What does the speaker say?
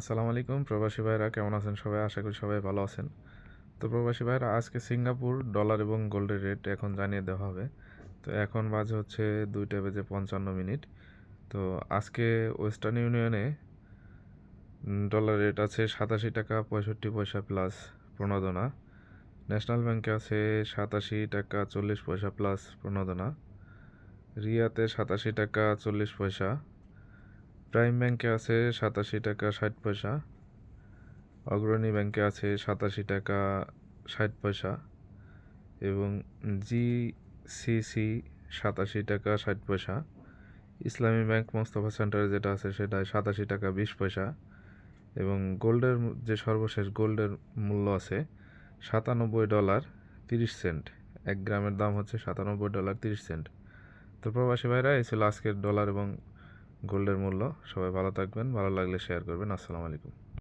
আসসালামু আলাইকুম, প্রবাসী ভাইরা কেমন আছেন সবাই? আশা করি সবাই ভালো আছেন। তো প্রবাসী ভাইরা আজকে সিঙ্গাপুর ডলার এবং গোল্ডের রেট এখন জানিয়ে দেওয়া হবে। তো এখন বাজে হচ্ছে দুইটা বেজে পঞ্চান্ন মিনিট। তো আজকে ওয়েস্টার্ন ইউনিয়নে ডলার রেট আছে সাতাশি টাকা পঁয়ষট্টি পয়সা প্লাস প্রণোদনা। ন্যাশনাল ব্যাংকে আছে সাতাশি টাকা চল্লিশ পয়সা প্লাস প্রণোদনা। রিয়াতে সাতাশি টাকা চল্লিশ পয়সা। প্রাইম ব্যাংকে আছে সাতাশি টাকা ষাট পয়সা, অগ্রণী ব্যাংকে আছে সাতাশি টাকা ষাট পয়সা এবং জিসিসি সাতাশি টাকা ষাট পয়সা। ইসলামী ব্যাংক মোস্তফা সেন্টারে যেটা আছে সেটা সাতাশি টাকা বিশ পয়সা এবং গোল্ডের যে সর্বশেষ গোল্ডের মূল্য আছে সাতানব্বই ডলার তিরিশ সেন্ট। এক গ্রামের দাম হচ্ছে সাতানব্বই ডলার তিরিশ সেন্ট। তো প্রবাসী ভাইরা, এই ছিল আজকের ডলার এবং গোল্ডের মূল্য। সবাই ভালো থাকবেন ভালো লাগলে শেয়ার করবেন। আসসালামু আলাইকুম।